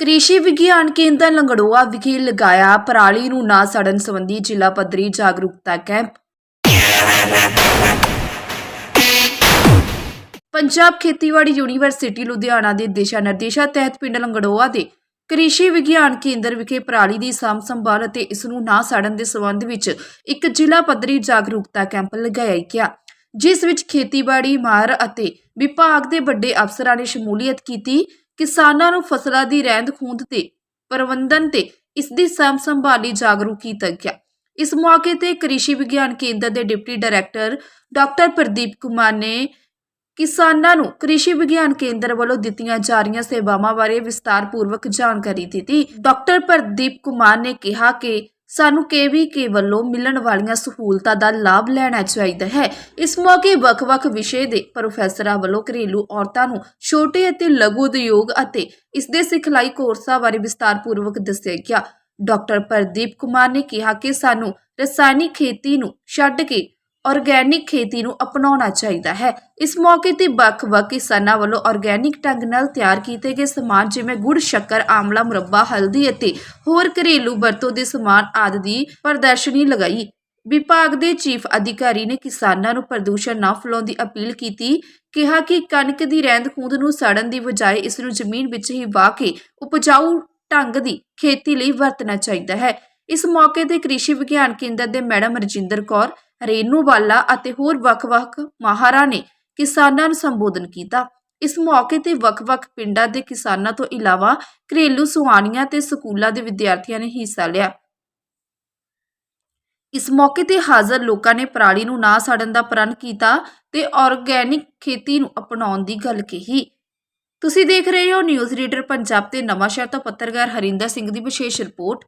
ਕ੍ਰਿਸ਼ੀ ਵਿਗਿਆਨ ਕੇਂਦਰ ਲੰਗੜੋਆ ਵਿਖੇ ਲਗਾਇਆ ਪਰਾਲੀ ਨੂੰ ਨਾ ਸੜਨ ਸੰਬੰਧੀ ਜ਼ਿਲ੍ਹਾ ਪੱਧਰੀ ਜਾਗਰੂਕਤਾ ਕੈਂਪ। ਪੰਜਾਬ ਖੇਤੀਬਾੜੀ ਯੂਨੀਵਰਸਿਟੀ ਲੁਧਿਆਣਾ ਦੇ ਦਿਸ਼ਾ ਨਿਰਦੇਸ਼ਾਂ ਤਹਿਤ ਪਿੰਡ ਲੰਗੜੋਆ ਦੇ ਕ੍ਰਿਸ਼ੀ ਵਿਗਿਆਨ ਕੇਂਦਰ ਵਿਖੇ ਪਰਾਲੀ ਦੀ ਸਾਂਭ ਸੰਭਾਲ ਅਤੇ ਇਸ ਨੂੰ ਨਾ ਸਾੜਨ ਦੇ ਸੰਬੰਧ ਵਿੱਚ ਇੱਕ ਜ਼ਿਲ੍ਹਾ ਪੱਧਰੀ ਜਾਗਰੂਕਤਾ ਕੈਂਪ ਲਗਾਇਆ ਗਿਆ, ਜਿਸ ਵਿੱਚ ਖੇਤੀਬਾੜੀ, ਮਾਹਰ ਅਤੇ ਵਿਭਾਗ ਦੇ ਵੱਡੇ ਅਫਸਰਾਂ ਨੇ ਸ਼ਮੂਲੀਅਤ ਕੀਤੀ ਕਿਸਾਨਾਂ ਨੂੰ ਫਸਲਾਂ ਦੀ ਰਹਿੰਦ ਖੂੰਹਦ ਤੇ ਪ੍ਰਬੰਧਨ ਤੇ ਇਸ ਦੀ ਸਾਂਭ ਸੰਭਾਲ ਲਈ ਜਾਗਰੂਕ ਕੀਤਾ ਗਿਆ। ਇਸ ਮੌਕੇ ਤੇ ਕ੍ਰਿਸ਼ੀ ਵਿਗਿਆਨ ਕੇਂਦਰ ਦੇ deputy director doctor Pradeep Kumar ਨੇ ਕਿਸਾਨਾਂ ਨੂੰ ਕ੍ਰਿਸ਼ੀ ਵਿਗਿਆਨ ਕੇਂਦਰ ਵੱਲੋਂ ਦਿੱਤੀਆਂ ਜਾ ਰਹੀਆਂ ਸੇਵਾਵਾਂ ਬਾਰੇ ਵਿਸਤਾਰਪੂਰਵਕ ਜਾਣਕਾਰੀ ਦਿੱਤੀ। ਡਾਕਟਰ ਪ੍ਰਦੀਪ ਕੁਮਾਰ ਨੇ ਕਿਹਾ ਕਿ ਸਾਨੂੰ ਕੇਵੀਕੇ ਵੱਲੋਂ ਮਿਲਣ ਵਾਲੀਆਂ ਸਹੂਲਤਾਂ ਦਾ ਲਾਭ ਲੈਣਾ ਚਾਹੀਦਾ ਹੈ। ਇਸ ਮੌਕੇ ਵੱਖ-ਵੱਖ ਵਿਸ਼ੇ ਦੇ ਪ੍ਰੋਫੈਸਰਾਂ ਵੱਲੋਂ ਘਰੇਲੂ ਔਰਤਾਂ ਨੂੰ ਛੋਟੇ ਅਤੇ ਲਘੂ ਉਦਯੋਗ ਅਤੇ ਇਸ ਦੇ ਸਿਖਲਾਈ ਕੋਰਸਾਂ ਬਾਰੇ ਵਿਸਤਾਰਪੂਰਵਕ ਦੱਸਿਆ ਗਿਆ। ਡਾਕਟਰ ਪ੍ਰਦੀਪ ਕੁਮਾਰ ਨੇ ਕਿਹਾ ਕਿ ਸਾਨੂੰ ਰਸਾਇਣਿਕ ਖੇਤੀ ਨੂੰ ਛੱਡ ਕੇ ਆਰਗੈਨਿਕ ਖੇਤੀ ਨੂੰ ਅਪਣਾਉਣਾ ਚਾਹੀਦਾ ਹੈ। ਇਸ ਮੌਕੇ ਤੇ ਵੱਖ-ਵੱਖ ਕਿਸਾਨਾਂ ਵੱਲੋਂ ਆਰਗੈਨਿਕ ਢੰਗ ਨਾਲ ਤਿਆਰ ਕੀਤੇ ਗਏ ਸਮਾਨ ਜਿਵੇਂ ਗੁੜ, ਸ਼ੱਕਰ, ਆਮਲਾ, ਮੁਰੱਬਾ, ਹਲਦੀ ਅਤੇ ਹੋਰ ਘਰੇਲੂ ਵਰਤੋਂ ਦੇ ਸਮਾਨ ਆਦਿ ਦੀ ਪ੍ਰਦਰਸ਼ਨੀ ਲਗਾਈ। ਵਿਭਾਗ ਦੇ ਚੀਫ ਅਧਿਕਾਰੀ ਨੇ ਕਿਸਾਨਾਂ ਨੂੰ ਪ੍ਰਦੂਸ਼ਣ ਨਾ ਫੈਲਾਉਣ ਦੀ ਅਪੀਲ ਕੀਤੀ। ਕਿਹਾ ਕਿ ਕਣਕ ਦੀ ਰਹਿੰਦ ਖੂੰਦ ਨੂੰ ਸੜਨ ਦੀ ਬਜਾਏ ਇਸ ਨੂੰ ਜ਼ਮੀਨ ਵਿੱਚ ਹੀ ਵਾਹ ਕੇ ਉਪਜਾਊ ਢੰਗ ਦੀ ਖੇਤੀ ਲਈ ਵਰਤਣਾ ਚਾਹੀਦਾ ਹੈ। ਇਸ ਮੌਕੇ ਤੇ ਕ੍ਰਿਸ਼ੀ ਵਿਗਿਆਨ ਕੇਂਦਰ ਦੇ ਮੈਡਮ ਰਜਿੰਦਰ ਕੌਰ ਰੇਨੂ ਵਾਲਾ ਅਤੇ ਹੋਰ ਵੱਖ-ਵੱਖ ਮਾਹਰਾਂ ਨੇ ਕਿਸਾਨਾਂ ਨੂੰ ਸੰਬੋਧਨ ਕੀਤਾ। ਇਸ ਮੌਕੇ ਤੇ ਵੱਖ-ਵੱਖ ਪਿੰਡਾਂ ਦੇ ਕਿਸਾਨਾਂ ਤੋਂ ਇਲਾਵਾ ਘਰੇਲੂ ਸੁਹਾਣੀਆਂ ਤੇ ਸਕੂਲਾਂ ਦੇ ਵਿਦਿਆਰਥੀਆਂ ਨੇ ਹਿੱਸਾ ਲਿਆ। ਇਸ ਮੌਕੇ ਤੇ ਹਾਜ਼ਰ ਲੋਕਾਂ ਨੇ ਪਰਾਲੀ ਨੂੰ ਨਾ ਸਾੜਨ ਦਾ ਪ੍ਰਣ ਕੀਤਾ ਤੇ ਆਰਗੈਨਿਕ ਖੇਤੀ ਨੂੰ ਅਪਣਾਉਣ ਦੀ ਗੱਲ ਕਹੀ। ਤੁਸੀਂ ਦੇਖ ਰਹੇ ਹੋ ਨਿਊਜ਼ ਰੀਡਰ ਪੰਜਾਬ ਤੇ ਨਵਾਂਸ਼ਹਿਰ ਤੋਂ ਪੱਤਰਕਾਰ ਹਰਿੰਦਰ ਸਿੰਘ ਦੀ ਵਿਸ਼ੇਸ਼ ਰਿਪੋਰਟ।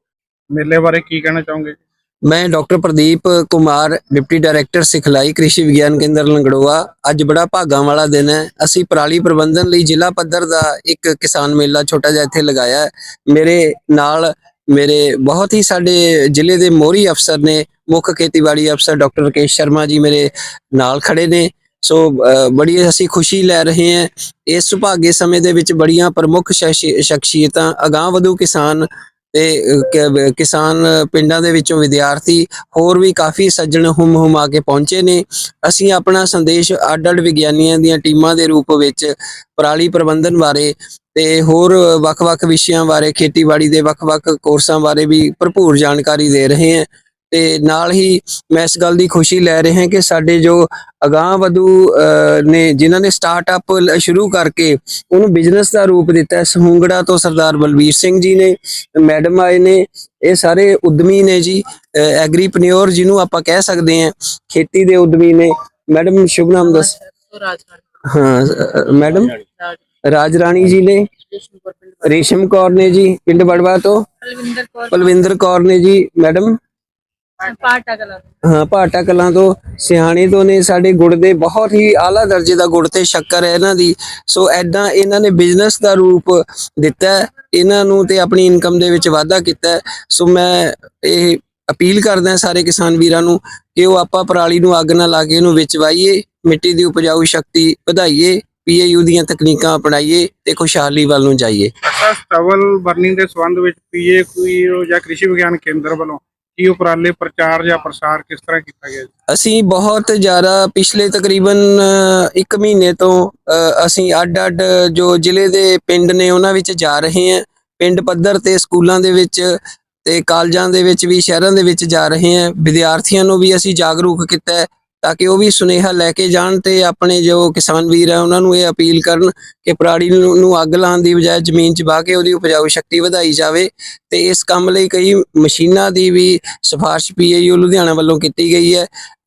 ਮੇਲੇ ਬਾਰੇ ਕੀ ਕਹਿਣਾ ਚਾਹੋਗੇ? ਮੈਂ doctor Pradeep Kumar deputy director ਸਿਖਲਾਈ ਕ੍ਰਿਸ਼ੀ ਵਿਗਿਆਨ ਕੇਂਦਰ ਲੰਗੜੋਆ। ਅੱਜ ਬੜਾ ਭਾਗਾਂ ਵਾਲਾ ਦਿਨ ਹੈ। ਅਸੀਂ ਪਰਾਲੀ ਪ੍ਰਬੰਧਨ ਲਈ ਜ਼ਿਲ੍ਹਾ ਪੱਧਰ ਦਾ ਇੱਕ ਕਿਸਾਨ ਮੇਲਾ ਛੋਟਾ ਜਿਹਾ ਇੱਥੇ ਲਗਾਇਆ ਮੇਰੇ ਨਾਲ ਮੇਰੇ ਬਹੁਤ ਹੀ ਸਾਡੇ ਜ਼ਿਲ੍ਹੇ ਦੇ ਮੋਹਰੀ ਅਫਸਰ ਨੇ ਮੁੱਖ ਖੇਤੀਬਾੜੀ ਅਫਸਰ ਡਾਕਟਰ ਰਕੇਸ਼ ਸ਼ਰਮਾ ਜੀ ਮੇਰੇ ਨਾਲ ਖੜੇ ਨੇ। ਸੋ ਅ, ਬੜੀ ਅਸੀਂ ਖੁਸ਼ੀ ਲੈ ਰਹੇ ਹਾਂ। ਇਸ ਸੁਭਾਗੇ ਸਮੇਂ ਦੇ ਵਿੱਚ ਬੜੀਆਂ ਪ੍ਰਮੁੱਖ ਸ਼ਖਸੀਅਤਾਂ ਅਗਾਂਹ ਵਧੂ ਕਿਸਾਨ ਤੇ ਕਿਸਾਨ ਪਿੰਡਾਂ ਦੇ ਵਿੱਚੋਂ ਵਿਦਿਆਰਥੀ ਹੋਰ ਵੀ ਕਾਫੀ ਸੱਜਣ ਹੁਮ ਆ ਕੇ ਪਹੁੰਚੇ ਨੇ। ਅਸੀਂ ਆਪਣਾ ਸੰਦੇਸ਼ ਅੱਡ-ਅੱਡ ਵਿਗਿਆਨੀਆਂ ਦੀਆਂ ਟੀਮਾਂ ਦੇ ਰੂਪ ਵਿੱਚ ਪਰਾਲੀ ਪ੍ਰਬੰਧਨ ਬਾਰੇ ਤੇ ਹੋਰ ਵੱਖ-ਵੱਖ ਵਿਸ਼ਿਆਂ ਬਾਰੇ, ਖੇਤੀਬਾੜੀ ਦੇ ਵੱਖ-ਵੱਖ ਕੋਰਸਾਂ ਬਾਰੇ ਵੀ ਭਰਪੂਰ ਜਾਣਕਾਰੀ ਦੇ ਰਹੇ ਹਾਂ। ਤੇ ਨਾਲ ਹੀ ਮੈਂ ਇਸ ਗੱਲ ਦੀ ਖੁਸ਼ੀ ਲੈ ਰਿਹਾ ਹਾਂ ਕਿ ਸਾਡੇ ਜੋ ਅਗਾਂਹ ਵਧੂ ਨੇ ਜਿਨ੍ਹਾਂ ਨੇ ਸਟਾਰਟਅਪ ਸ਼ੁਰੂ ਕਰਕੇ ਉਹਨੂੰ ਬਿਜ਼ਨਸ ਦਾ ਰੂਪ ਦਿੱਤਾ ਹੈ ਸਹੂੰਗੜਾ ਤੋਂ ਸਰਦਾਰ ਬਲਵੀਰ ਸਿੰਘ ਜੀ ਨੇ ਮੈਡਮ ਆਏ ਨੇ ਇਹ ਸਾਰੇ ਉਦਮੀ ਨੇ ਜੀ ਐਗਰੀਪ੍ਰੇਨਿਓਰ ਜਿਹਨੂੰ ਆਪਾਂ ਕਹਿ ਸਕਦੇ ਹਾਂ ਖੇਤੀ ਦੇ ਉਦਮੀ ਨੇ। ਮੈਡਮ ਸ਼ੁਭ ਨਾਮ ਦੱਸ। ਹਾਂ ਮੈਡਮ ਰਾਜ ਰਾਣੀ ਜੀ ਨੇ। ਰੇਸ਼ਮ ਕੌਰ ਨੇ ਜੀ ਪਿੰਡ ਬੜਵਾ ਤੋਂ। ਬਲਵਿੰਦਰ ਪਲਵਿੰਦਰ ਕੌਰ ਨੇ ਜੀ ਮੈਡਮ ਪਾਟਾ ਕਲਾ ਹਾਂ ਭਾਟਾ ਕਲਾਂ ਤੋਂ ਸਿਆਣੇ ਤੋਂ ਨੇ ਸਾਡੇ ਗੁੜ ਦੇ ਬਹੁਤ ਹੀ ਆਲਾ ਦਰਜੇ ਦਾ ਗੁੜ ਤੇ ਸ਼ੱਕਰ ਹੈ ਇਹਨਾਂ ਦੀ। ਸੋ ਐਦਾਂ ਇਹਨਾਂ ਨੇ ਬਿਜ਼ਨਸ ਦਾ ਰੂਪ ਦਿੱਤਾ ਇਹਨਾਂ ਨੂੰ ਤੇ ਆਪਣੀ ਇਨਕਮ ਦੇ ਵਿੱਚ ਵਾਧਾ ਕੀਤਾ। ਸੋ ਮੈਂ ਇਹ ਅਪੀਲ ਕਰਦਾ ਸਾਰੇ ਕਿਸਾਨ ਵੀਰਾਂ ਨੂੰ ਕਿ ਉਹ ਆਪਾਂ ਪਰਾਲੀ ਨੂੰ ਅੱਗ ਨਾ ਲਾ ਕੇ ਇਹਨੂੰ ਵਿੱਚ ਵਾਈਏ ਮਿੱਟੀ ਦੀ ਉਪਜਾਊ ਸ਼ਕਤੀ ਵਧਾਈਏ ਪੀਏਯੂ ਦੀਆਂ ਤਕਨੀਕਾਂ ਅਪਣਾਈਏ ਤੇ ਖੁਸ਼ਹਾਲੀ ਵੱਲ ਨੂੰ ਜਾਈਏ। ਅੱਛਾ ਸਟਬਲ ਬਰਨਿੰਗ ਦੇ ਸੰਬੰਧ ਵਿੱਚ ਪੀਏ ਕੋਈ ਜਾਂ ਕ੍ਰਿਸ਼ੀ ਵਿਗਿਆਨ ਕੇਂਦਰ ਵੱਲੋਂ ਕੀ ਉਪਰਾਲੇ ਪ੍ਰਚਾਰ ਜਾਂ ਪ੍ਰਸਾਰ ਕਿਸ ਤਰ੍ਹਾਂ ਕੀਤਾ ਗਿਆ ਜੀ? ਅਸੀਂ ਬਹੁਤ ਜ਼ਿਆਦਾ ਪਿਛਲੇ ਤਕਰੀਬਨ ਅ, ਇੱਕ ਮਹੀਨੇ ਤੋਂ ਅ, ਅਸੀਂ ਅੱਡ-ਅੱਡ ਜੋ ਜ਼ਿਲ੍ਹੇ ਦੇ ਪਿੰਡ ਨੇ ਉਹਨਾਂ ਵਿੱਚ ਜਾ ਰਹੇ ਹਾਂ। ਪਿੰਡ ਪੱਧਰ ਤੇ ਸਕੂਲਾਂ ਦੇ ਵਿੱਚ ਤੇ ਕਾਲਜਾਂ ਦੇ ਵਿੱਚ ਵੀ ਸ਼ਹਿਰਾਂ ਦੇ ਵਿੱਚ ਜਾ ਰਹੇ ਹਾਂ। ਵਿਦਿਆਰਥੀਆਂ ਨੂੰ ਵੀ ਅਸੀਂ ਜਾਗਰੂਕ ਕੀਤਾ ਹੈ। ਤਾਂ ਕਿ ਉਹ ਵੀ ਸੁਨੇਹਾ ਲੈ ਕੇ ਜਾਣ ਤੇ ਆਪਣੇ ਜੋ ਕਿਸਾਨ ਵੀਰ ਆ, ਉਹਨਾਂ ਨੂੰ ਇਹ ਅਪੀਲ ਕਰਨ ਕਿ ਪਰਾਲੀ ਨੂੰ ਅੱਗ ਲਾਉਣ ਦੀ ਬਜਾਏ ਜ਼ਮੀਨ 'ਚ ਵਾਹ ਕੇ ਉਹਦੀ ਉਪਜਾਊ ਸ਼ਕਤੀ ਵਧਾਈ ਜਾਵੇ ਤੇ ਇਸ ਕੰਮ ਲਈ ਕਈ ਮਸ਼ੀਨਾਂ ਦੀ ਵੀ ਸਿਫਾਰਿਸ਼ ਪੀਏਯੂ ਲੁਧਿਆਣਾ ਵੱਲੋਂ ਕੀਤੀ ਗਈ ਹੈ।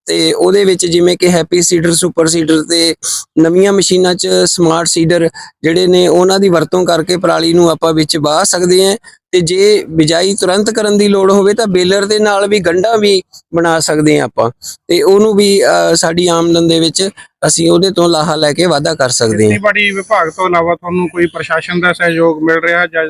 ਤੇ ਉਹਦੇ ਵਿੱਚ ਜਿਵੇਂ ਕਿ ਹੈਪੀ ਸੀਡਰ ਸੁਪਰ ਸੀਡਰ ਤੇ ਨਵੀਆਂ ਮਸ਼ੀਨਾਂ 'ਚ ਸਮਾਰਟ ਸੀਡਰ ਜਿਹੜੇ ਨੇ, ਉਹਨਾਂ ਦੀ ਵਰਤੋਂ ਕਰਕੇ ਪਰਾਲੀ ਨੂੰ ਆਪਾਂ ਵਿੱਚ ਵਾਹ ਸਕਦੇ ਹਾਂ ਤੇ ਜੇ ਬਿਜਾਈ ਤੁਰੰਤ ਕਰਨ ਦੀ ਲੋੜ ਹੋਵੇ ਤਾਂ ਬੇਲਰ ਦੇ ਨਾਲ ਵੀ ਗੰਢਾਂ ਵੀ ਬਣਾ ਸਕਦੇ ਹਾਂ ਆਪਾਂ ਤੇ ਉਹਨੂੰ ਵੀ ਸਾਡੀ ਆਮਦਨ ਦੇ ਵਿੱਚ ਅਸੀਂ ਉਹਦੇ ਤੋਂ ਲਾਹਾ ਲੈ ਕੇ ਵਾਧਾ ਕਰ ਸਕਦੇ ਹਾਂ। ਖੇਤੀਬਾੜੀ ਵਿਭਾਗ ਤੋਂ ਇਲਾਵਾ ਤੁਹਾਨੂੰ ਕੋਈ ਪ੍ਰਸ਼ਾਸਨ ਦਾ ਸਹਿਯੋਗ ਮਿਲ ਰਿਹਾ ਜਾਂ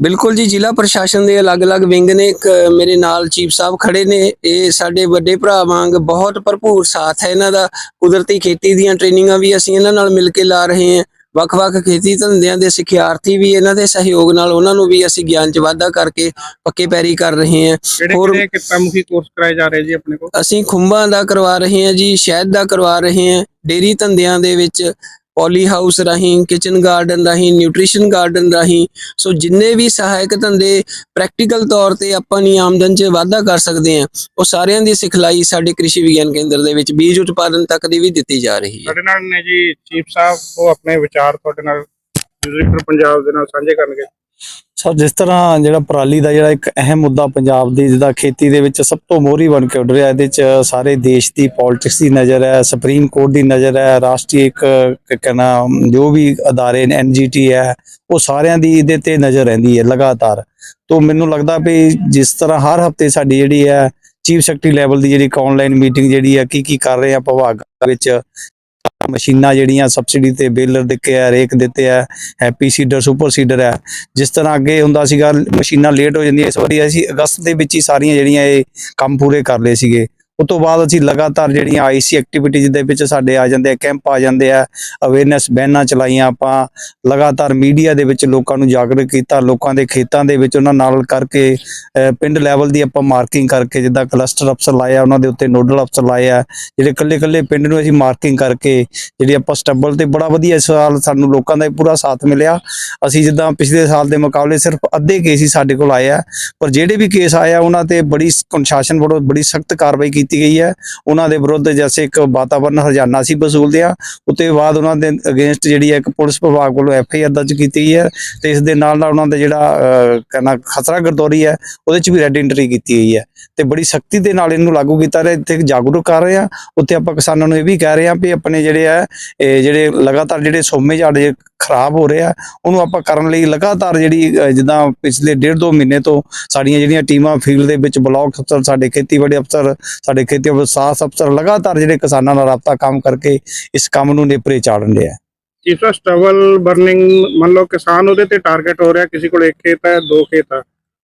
ਬਿਲਕੁਲ ਜੀ ਜ਼ਿਲ੍ਹਾ ਪ੍ਰਸ਼ਾਸਨ ਦੇ ਅਲੱਗ-ਅਲੱਗ ਵਿੰਗ ਨੇ ਇੱਕ ਮੇਰੇ ਨਾਲ ਚੀਫ ਸਾਹਿਬ ਖੜੇ ਨੇ। ਇਹ ਸਾਡੇ ਵੱਡੇ ਭਰਾ ਵਾਂਗ ਬਹੁਤ ਭਰਪੂਰ ਸਾਥ ਹੈ ਇਹਨਾਂ ਦਾ। ਕੁਦਰਤੀ ਖੇਤੀ ਦੀਆਂ ਟ੍ਰੇਨਿੰਗਾਂ ਵੀ ਅਸੀਂ ਇਹਨਾਂ ਨਾਲ ਮਿਲ ਕੇ ਲਾ ਰਹੇ ਹਾਂ। ਵੱਖ-ਵੱਖ ਖੇਤੀ ਧੰਦਿਆਂ ਦੇ ਸਿਖਿਆਰਥੀ ਵੀ ਇਹਨਾਂ ਦੇ ਸਹਿਯੋਗ ਨਾਲ ਉਹਨਾਂ ਨੂੰ ਵੀ ਅਸੀਂ ਗਿਆਨ 'ਚ ਵਾਧਾ ਕਰਕੇ ਪੱਕੇ ਪੈਰੀ ਕਰ ਰਹੇ ਹਾਂ। ਹੋਰ- ਕਿਹੜੇ ਕਿੱਤਾ ਮੁਖੀ ਕੋਰਸ ਕਰਾਏ ਜਾ ਰਹੇ ਜੀ ਆਪਣੇ ਕੋਲ? ਅਸੀਂ ਖੁੰਬਾਂ ਦਾ ਕਰਵਾ ਰਹੇ ਹਾਂ ਜੀ ਸ਼ਹਿਦ ਦਾ ਕਰਵਾ ਰਹੇ ਹਾਂ ਡੇਰੀ ਧੰਦਿਆਂ ਦੇ ਵਿੱਚ ਪੋਲੀ ਹਾਊਸ ਰਾਹੀਂ ਕਿਚਨ ਗਾਰਡਨ ਰਾਹੀਂ ਨਿਊਟ੍ਰੀਸ਼ਨ ਗਾਰਡਨ ਰਾਹੀਂ। ਸੋ ਜਿੰਨੇ ਵੀ ਸਹਾਇਕ ਧੰਦੇ ਪ੍ਰੈਕਟੀਕਲ ਤੌਰ ਤੇ ਆਪਾਂ ਦੀ ਆਮਦਨ 'ਚ ਵਾਧਾ ਕਰ ਸਕਦੇ ਆ ਉਹ ਸਾਰਿਆਂ ਦੀ ਸਿਖਲਾਈ ਸਾਡੇ ਕ੍ਰਿਸ਼ੀ ਵਿਗਿਆਨ ਕੇਂਦਰ ਦੇ ਵਿੱਚ ਬੀਜ ਉਤਪਾਦਨ ਤੱਕ ਦੀ ਵੀ ਦਿੱਤੀ ਜਾ ਰਹੀ ਹੈ। ਸਾਡੇ ਨਾਲ ਨੇ ਜੀ ਚੀਫ ਸਾਹਿਬ, ਉਹ ਆਪਣੇ ਵਿਚਾਰ ਤੁਹਾਡੇ ਨਾਲ ਵਿਜ਼ਿਟਰ ਪੰਜਾਬ ਦੇ ਨਾਲ ਸਾਂਝੇ ਕਰਨਗੇ। ਸਰ ਜਿਸ ਤਰ੍ਹਾਂ ਜਿਹੜਾ ਪਰਾਲੀ ਦਾ ਜਿਹੜਾ ਇੱਕ ਅਹਿਮ ਮੁੱਦਾ ਪੰਜਾਬ ਦੀ ਜਿਹਦਾ ਖੇਤੀ ਦੇ ਵਿੱਚ ਸਭ ਤੋਂ ਮੋਹਰੀ ਬਣ ਕੇ ਉੱਡ ਰਿਹਾ, ਇਹਦੇ ਚ ਸਾਰੇ ਦੇਸ਼ ਦੀ ਪੋਲਿਟਿਕਸ ਦੀ ਨਜ਼ਰ ਹੈ ਸੁਪਰੀਮ ਕੋਰਟ ਦੀ ਨਜ਼ਰ ਹੈ, ਰਾਸ਼ਟਰੀ ਇੱਕ, ਕ- ਕਹਿਣਾ, ਜੋ ਵੀ ਅਦਾਰੇ ਨੇ ਐਨਜੀਟੀ ਹੈ, ਉਹ ਸਾਰਿਆਂ ਦੀ ਇਹਦੇ ਤੇ ਨਜ਼ਰ ਰਹਿੰਦੀ ਹੈ ਲਗਾਤਾਰ। ਤੋਂ ਮੈਨੂੰ ਲੱਗਦਾ ਵੀ ਜਿਸ ਤਰ੍ਹਾਂ ਹਰ ਹਫ਼ਤੇ ਸਾਡੀ ਜਿਹੜੀ ਹੈ, ਚੀਫ ਸੈਕਟਰੀ ਲੈਵਲ ਦੀ ਜਿਹੜੀ ਆਨਲਾਈਨ ਮੀਟਿੰਗ ਜਿਹੜੀ ਹੈ ਕੀ ਕੀ ਕਰ ਰਹੇ ਆ, ਵਿਭਾਗ ਵਿੱਚ ਮਸ਼ੀਨਾਂ ਜਿਹੜੀਆਂ ਸਬਸਿਡੀ ਤੇ ਬੇਲਰ ਦਿੱਤੇ ਆ, ਰੇਕ ਦਿੱਤੇ ਆ ਹੈਪੀ ਸੀਡਰ ਸੁਪਰ ਸੀਡਰ ਹੈ ਜਿਸ ਤਰ੍ਹਾਂ ਅੱਗੇ ਹੁੰਦਾ ਸੀਗਾ, ਮਸ਼ੀਨਾਂ ਲੇਟ ਹੋ ਜਾਂਦੀਆਂ, ਇਸ ਵਾਰੀ ਅਸੀਂ ਅਗਸਤ ਦੇ ਵਿੱਚ ਹੀ ਸਾਰੀਆਂ ਜਿਹੜੀਆਂ ਇਹ ਕੰਮ ਪੂਰੇ ਕਰ ਲਏ ਸੀਗੇ। ਉਸ ਤੋਂ ਬਾਅਦ ਅਸੀਂ ਲਗਾਤਾਰ ਜਿਹੜੀਆਂ ਆਈਸੀ ਐਕਟੀਵਿਟੀਜ਼ ਦੇ ਵਿੱਚ ਸਾਡੇ ਆ ਜਾਂਦੇ ਆ, ਕੈਂਪ ਆ ਜਾਂਦੇ ਆ ਅਵੇਅਰਨੈਸ ਬੈਨਾਂ ਚਲਾਈਆਂ ਆਪਾਂ, ਲਗਾਤਾਰ ਮੀਡੀਆ ਦੇ ਵਿੱਚ ਲੋਕਾਂ ਨੂੰ ਜਾਗਰੂਕ ਕੀਤਾ, ਲੋਕਾਂ ਦੇ ਖੇਤਾਂ ਦੇ ਵਿੱਚ ਉਹਨਾਂ ਨਾਲ ਕਰਕੇ ਪਿੰਡ ਲੈਵਲ ਦੀ ਆਪਾਂ ਮਾਰਕਿੰਗ ਕਰਕੇ, ਜਿੱਦਾਂ ਕਲਸਟਰ ਅਫਸਰ ਲਾਇਆ, ਉਹਨਾਂ ਦੇ ਉੱਤੇ ਨੋਡਲ ਅਫਸਰ ਲਾਇਆ, ਜਿਹੜੇ ਕੱਲੇ ਕੱਲੇ ਪਿੰਡ ਨੂੰ ਅਸੀਂ ਮਾਰਕਿੰਗ ਕਰਕੇ, ਜਿਹੜੀ ਆਪਾਂ ਸਟੱਬਲ ਤੇ ਬੜਾ ਵਧੀਆ ਇਸ ਸਾਲ ਸਾਨੂੰ ਲੋਕਾਂ ਦਾ ਪੂਰਾ ਸਾਥ ਮਿਲਿਆ। ਅਸੀਂ ਜਿੱਦਾਂ ਪਿਛਲੇ ਸਾਲ ਦੇ ਮੁਕਾਬਲੇ ਸਿਰਫ ਅੱਧੇ ਕੇਸ ਹੀ ਸਾਡੇ ਕੋਲ ਆਏ ਆ, ਪਰ ਜਿਹੜੇ ਵੀ ਕੇਸ ਆਏ ਉਹਨਾਂ ਤੇ ਬੜੀ ਅਨੁਸ਼ਾਸਨ ਬੜੋ ਬੜੀ ਸਖਤ ਕਾਰਵਾਈ ਕੀਤੀ ਗਈ ਹੈ। ਉਹਨਾਂ ਦੇ ਵਿਰੁੱਧ ਜੈਸੇ ਇੱਕ ਵਾਤਾਵਰਨ ਹਰਜਾਨਾ ਸੀ ਵਸੂਲਦੇ ਆ। ਉਤੇ ਬਾਅਦ ਉਹਨਾਂ ਦੇ ਅਗੇਂਸਟ ਜਿਹੜੀ ਇੱਕ ਪੁਲਿਸ ਵਿਭਾਗ ਵੱਲੋਂ ਐਫ ਆਈ ਆਰ ਦਰਜ ਕੀਤੀ ਗਈ ਹੈ ਤੇ ਇਸ ਦੇ ਨਾਲ ਨਾਲ ਉਹਨਾਂ ਦਾ ਜਿਹੜਾ ਅਹ, ਕਹਿਣਾ ਖਤਰਾ ਗਰਦੌਰੀ ਹੈ ਉਹਦੇ ਚ ਵੀ ਰੈੱਡ ਐਂਟਰੀ ਕੀਤੀ ਗਈ ਹੈ। ਤੇ ਬੜੀ ਸਖਤੀ ਦੇ ਨਾਲ ਇਹਨੂੰ ਲਾਗੂ ਕੀਤਾ ਰਿਹਾ ਇੱਥੇ ਜਾਗਰੂਕ ਕਰ ਰਹੇ ਆ। ਉੱਥੇ ਆਪਾਂ ਕਿਸਾਨਾਂ ਨੂੰ ਇਹ ਵੀ ਕਹਿ ਰਹੇ ਆ ਵੀ ਆਪਣੇ ਜਿਹੜੇ ਆ ਇਹ ਜਿਹੜੇ ਲਗਾਤਾਰ ਜਿਹੜੇ ਸੋਮੇ ਝਾੜ ਖਰਾਬ ਹੋ ਰਿਹਾ ਉਹਨੂੰ ਆਪਾਂ ਕਰਨ ਲਈ ਲਗਾਤਾਰ ਜਿਹੜੀ ਜਿੱਦਾਂ ਪਿਛਲੇ ਡੇਢ ਦੋ ਮਹੀਨੇ ਤੋਂ ਸਾਡੀਆਂ ਜਿਹੜੀਆਂ ਟੀਮਾਂ ਫੀਲਡ ਦੇ ਵਿੱਚ ਬਲਾਕ ਅਫਸਰ, ਸਾਡੇ ਖੇਤੀਬਾੜੀ ਅਫਸਰ, ਸਾਡੇ ਖੇਤੀ ਵਿਕਾਸ ਅਫਸਰ ਲਗਾਤਾਰ ਜਿਹੜੇ ਕਿਸਾਨਾਂ ਨਾਲ ਰਾਬਤਾ ਕੰਮ ਕਰਕੇ ਇਸ ਕੰਮ ਨੂੰ ਨੇਪਰੇ ਚਾੜਨ ਰਿਹਾ ਆ ਚੀਫ ਸਾਹਿਬ ਸਟਬਲ ਬਰਨਿੰਗ ਮੰਨ ਲਓ ਕਿਸਾਨ ਉਹਦੇ ਤੇ ਟਾਰਗੇਟ ਹੋ ਰਿਹਾ, ਕਿਸੇ ਕੋਲ ਇੱਕ ਖੇਤ ਹੈ, ਦੋ ਖੇਤ ਹੈ।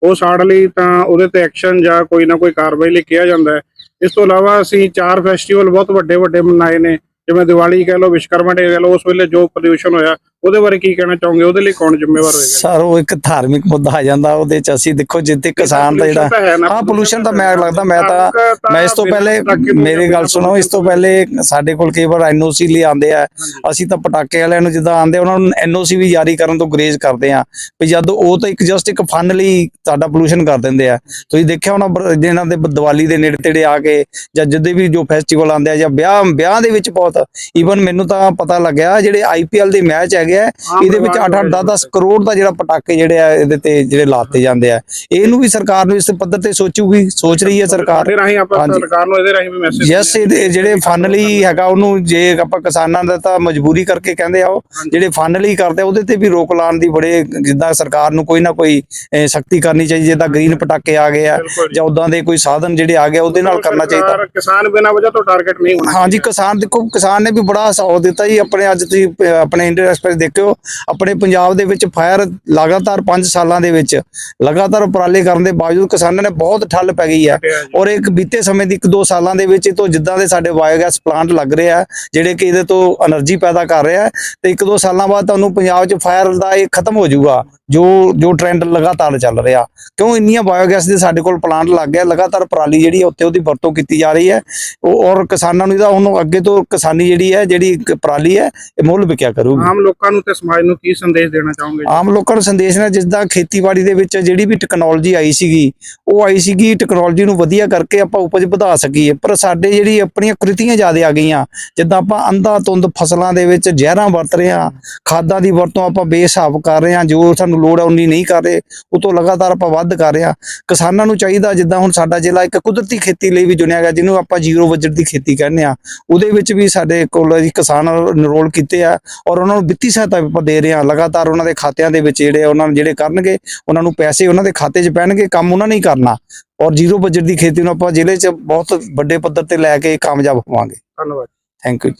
ਉਹ ਸਾੜ ਲਈ ਤਾਂ ਉਹਦੇ ਤੇ ਐਕਸ਼ਨ ਜਾਂ ਕੋਈ ਨਾ ਕੋਈ ਕਾਰਵਾਈ ਲਈ ਕਿਹਾ ਜਾਂਦਾ ਹੈ। ਇਸ ਤੋਂ ਇਲਾਵਾ ਅਸੀਂ ਚਾਰ ਫੈਸਟੀਵਲ ਬਹੁਤ ਵੱਡੇ ਵੱਡੇ ਮਨਾਏ ਨੇ, ਜਿਵੇਂ ਦੀਵਾਲੀ ਕਹਿ ਲਓ ਵਿਸ਼ਕਰਮਾ ਡੇ ਕਹਿ ਲਓ, ਉਸ ਵੇਲੇ ਜੋ ਪ੍ਰਦੂਸ਼ਣ ਹੋਇਆ ਉਹਦੇ ਬਾਰੇ ਕੀ ਕਹਿਣਾ ਚਾਹੋਗੇ? ਉਹਦੇ ਲਈ ਕੌਣ ਜ਼ਿੰਮੇਵਾਰ ਹੋਏਗਾ? ਸਰ ਉਹ ਇੱਕ ਧਾਰਮਿਕ ਮੁੱਦਾ ਆ ਜਾਂਦਾ ਉਹਦੇ ਚ ਅਸੀਂ ਦੇਖੋ ਜਿੱਤੇ ਕਿਸਾਨ ਦਾ ਜਿਹੜਾ ਹਾਂ pollution ਤਾਂ ਮੈਂ ਲੱਗਦਾ ਮੈਂ ਤਾਂ ਮੈਂ ਇਸ ਤੋਂ ਪਹਿਲੇ ਮੇਰੀ ਗੱਲ ਸੁਣੋ ਇਸ ਤੋਂ ਪਹਿਲੇ ਸਾਡੇ ਕੋਲ ਕਈ ਵਾਰ ਐਨਓਸੀ ਲਈ ਆਉਂਦੇ ਆ। ਅਸੀਂ ਤਾਂ ਪਟਾਕੇ ਵਾਲਿਆਂ ਨੂੰ ਜਿੱਦਾਂ ਆਉਂਦੇ ਉਹਨਾਂ ਨੂੰ ਐਨਓਸੀ ਵੀ ਜਾਰੀ ਕਰਨ ਤੋਂ ਗਰੇਜ਼ ਕਰਦੇ ਆ। ਵੀ ਜਦ ਉਹ ਤਾਂ ਇੱਕ ਜਸਟ ਇੱਕ ਫਨ ਲਈ ਸਾਡਾ ਪੋਲੂਸ਼ਨ ਕਰ ਦਿੰਦੇ ਆ। ਤੁਸੀਂ ਦੇਖਿਆ ਹੋਣਾ ਬਰ- ਜਿਹਨਾਂ ਦੇ ਦੀਵਾਲੀ ਦੇ ਨੇੜੇ ਤੇੜੇ ਆ ਕੇ ਜਾਂ ਜਦੋਂ ਵੀ ਜੋ ਫੈਸਟੀਵਲ ਆਉਂਦੇ ਆ ਜਾਂ ਵਿਆਹ ਵਿਆਹ ਦੇ ਵਿੱਚ ਬਹੁਤ ਈਵਨ ਮੈਨੂੰ ਤਾਂ ਪਤਾ ਲੱਗਿਆ ਜਿਹੜੇ ਆਈਪੀਐਲ ਦੇ ਮੈਚ ਹੈਗੇ ਆ ਇਹਦੇ ਵਿੱਚ 8-8 10-10 ਕਰੋੜ ਦਾ ਜਿਹੜਾ ਪਟਾਕੇ ਜਿਹੜੇ ਆ ਇਹਦੇ ਤੇ ਜਿਹੜੇ ਲਾਤੇ ਜਾਂਦੇ ਆ। ਇਹਨੂੰ ਵੀ ਸਰਕਾਰ ਨੂੰ ਇਸ ਪੱਧਰ ਤੇ ਸੋਚੂਗੀ ਸੋਚ ਰਹੀ ਹੈ ਸਰਕਾਰ। ਸਾਡੇ ਰਾਹੀਂ ਆਪਾਂ। ਸਰਕਾਰ ਨੂੰ ਇਹਦੇ ਰਾਹੀਂ ਵੀ ਮੈਸੇਜ ਯੈਸ ਇਹਦੇ ਜਿਹੜੇ ਫਨਲੀ ਹੈਗਾ ਉਹਨੂੰ ਜੇ ਆਪਾਂ ਕਿਸਾਨਾਂ ਦਾ ਤਾਂ ਮਜਬੂਰੀ ਕਰਕੇ ਕਹਿੰਦੇ ਆ ਉਹ ਜਿਹੜੇ ਫਨਲੀ ਕਰਦੇ ਉਹਦੇ ਤੇ ਵੀ ਰੋਕ ਲਾਉਣ ਦੀ ਬੜੇ ਜਿੱਦਾਂ ਸਰਕਾਰ ਨੂੰ ਕੋਈ ਨਾ ਕੋਈ ਸਖਤੀ ਕਰਨੀ ਚਾਹੀਦੀ ਜਿੱਦਾਂ ਗ੍ਰੀਨ ਪਟਾਕੇ ਆ ਗਏ ਆ ਜਾਂ। ਉਦਾਂ ਦੇ ਕੋਈ ਸਾਧਨ ਜਿਹੜੇ ਆ ਗਏ ਉਹਦੇ ਨਾਲ ਕਰਨਾ ਚਾਹੀਦਾ। ਕਿਸਾਨ ਬਿਨਾਂ ਵਜ੍ਹਾ ਤੋਂ ਟਾਰਗੇਟ ਨਹੀਂ ਹੋਣਾ ਹਾਂਜੀ ਕਿਸਾਨ ਦੇਖੋ ਕਿਸਾਨ ਨੇ ਵੀ ਬੜਾ ਸਾਥ ਦਿੱਤਾ ਜੀ ਆਪਣੇ ਅੱਜ ਤੁਸੀਂ ਆਪਣੇ ਐਕਸਪ੍ਰੈਸ ਦੇਖਿਓ ਆਪਣੇ ਪੰਜਾਬ ਦੇ ਵਿੱਚ ਫਾਇਰ ਲਗਾਤਾਰ 5 ਸਾਲਾਂ ਦੇ ਵਿੱਚ ਲਗਾਤਾਰ ਉਪਰਾਲੇ ਕਰਨ ਦੇ ਬਾਵਜੂਦ ਕਿਸਾਨਾਂ ਨੇ ਬਹੁਤ ਠੱਲ ਪੈ ਗਈ ਹੈ ਔਰ ਇੱਕ ਬੀਤੇ ਸਮੇਂ ਦੀ 1-2 ਸਾਲਾਂ ਦੇ ਵਿੱਚ ਇਹ ਤੋਂ ਜਿੱਦਾਂ ਦੇ ਸਾਡੇ ਬਾਇਓਗੈਸ ਪਲਾਂਟ ਲੱਗ ਰਹੇ ਆ ਜਿਹੜੇ ਕਿ ਇਹਦੇ ਤੋਂ એનર્ਜੀ ਪੈਦਾ ਕਰ ਰਿਹਾ ਤੇ 1-2 ਸਾਲਾਂ ਬਾਅਦ ਤੁਹਾਨੂੰ ਪੰਜਾਬ 'ਚ ਫਾਇਰ ਦਾ ਇਹ ਖਤਮ ਹੋ ਜਾਊਗਾ ਜੋ ਜੋ ਟ੍ਰੈਂਡ ਲਗਾਤਾਰ ਚੱਲ ਰਿਹਾ। ਕਿਉਂ ਇੰਨੀਆਂ ਬਾਇਓਗੈਸ ਦੇ ਸਾਡੇ ਕੋਲ ਪਲਾਂਟ ਲੱਗ ਗਿਆ ਲਗਾਤਾਰ ਪਰਾਲੀ ਜਿਹੜੀ ਹੈ ਉੱਥੇ ਉਹਦੀ ਵਰਤੋਂ ਕੀਤੀ ਜਾ ਰਹੀ ਹੈ ਉਹ ਔਰ ਕਿਸਾਨਾਂ ਨੂੰ ਇਹਦਾ ਹੁਣ ਅੱਗੇ ਤੋਂ ਕਿਸਾਨੀ ਜਿਹੜੀ ਹੈ ਜਿਹੜੀ ਪਰਾਲੀ ਹੈ ਇਹ ਮੁੱਲ ਵਿਕਿਆ ਕਰੂਗੀ। ਆਮ ਲੋਕਾਂ ਨੂੰ ਤੇ ਸਮਾਜ ਨੂੰ ਕੀ ਸੰਦੇਸ਼ ਦੇਣਾ ਚਾਹੋਗੇ ਆਮ ਲੋਕਾਂ ਨੂੰ ਸੰਦੇਸ਼ ਨੇ ਜਿੱਦਾਂ ਖੇਤੀਬਾੜੀ ਦੇ ਵਿੱਚ ਜਿਹੜੀ ਵੀ ਟੈਕਨੋਲੋਜੀ ਆਈ ਸੀਗੀ, ਉਹ ਆਈ ਸੀਗੀ ਟੈਕਨੋਲੋਜੀ ਨੂੰ ਵਧੀਆ ਕਰਕੇ ਆਪਾਂ ਉਪਜ ਵਧਾ ਸਕੀਏ। ਪਰ ਸਾਡੇ ਜਿਹੜੀ ਆਪਣੀਆਂ ਕ੍ਰਿਤੀਆਂ ਜ਼ਿਆਦਾ ਆ ਗਈਆਂ, ਜਿੱਦਾਂ ਆਪਾਂ ਅੰਧਾ ਤੁੰਦ ਫਸਲਾਂ ਦੇ ਵਿੱਚ ਜ਼ਹਿਰਾਂ ਵਰਤ ਰਹੇ ਹਾਂ, ਖਾਦਾਂ ਦੀ ਵਰਤੋਂ ਆਪਾਂ ਬੇਸਾਬ ਕਰ ਰਹੇ ਹਾਂ, ਜੋ ਸਾਨੂੰ ਲੋੜ ਹੈ ਉਨੀ ਨਹੀਂ ਕਰ ਰਹੇ, ਉਹ ਤੋਂ ਲਗਾਤਾਰ ਆਪਾਂ ਵੱਧ ਕਰ ਰਹੇ ਹਾਂ। ਕਿਸਾਨਾਂ ਨੂੰ ਚਾਹੀਦਾ, ਜਿੱਦਾਂ ਹੁਣ ਸਾਡਾ ਜ਼ਿਲ੍ਹਾ ਇੱਕ ਕੁਦਰਤੀ ਖੇਤੀ ਲਈ ਵੀ ਚੁਣਿਆ ਗਿਆ, ਜਿਹਨੂੰ ਆਪਾਂ ਜ਼ੀਰੋ ਬਜਟ ਦੀ ਖੇਤੀ ਕਹਿੰਦੇ ਆ ਉਹਦੇ ਵਿੱਚ ਵੀ ਸਾਡੇ ਕੋਲ ਜੀ ਕਿਸਾਨ ਇਨਰੋਲ ਕੀਤੇ ਆ, ਔਰ ਉਹਨਾਂ ਨੂੰ ਵਿੱਤੀ ਸਹਾਇਤਾ ਆਪਾਂ ਦੇ ਰਹੇ ਹਾਂ ਲਗਾਤਾਰ ਉਹਨਾਂ ਦੇ ਖਾਤਿਆਂ ਦੇ ਵਿੱਚ ਜਿਹੜੇ ਉਹਨਾਂ ਨੂੰ ਜਿਹੜੇ ਕਰਨਗੇ ਉਹਨਾਂ ਨੂੰ ਪੈਸੇ ਉਹਨਾਂ ਦੇ ਖਾਤੇ 'ਚ ਪੈਣਗੇ ਕੰਮ ਉਹਨਾਂ ਨੇ ਹੀ ਕਰਨਾ। ਔਰ ਜ਼ੀਰੋ ਬਜਟ ਦੀ ਖੇਤੀ ਨੂੰ ਆਪਾਂ ਜ਼ਿਲ੍ਹੇ 'ਚ ਬਹੁਤ ਵੱਡੇ ਪੱਧਰ ਤੇ ਲੈ ਕੇ ਕਾਮਯਾਬ ਹੋਵਾਂਗੇ। ਧੰਨਵਾਦ। Thank you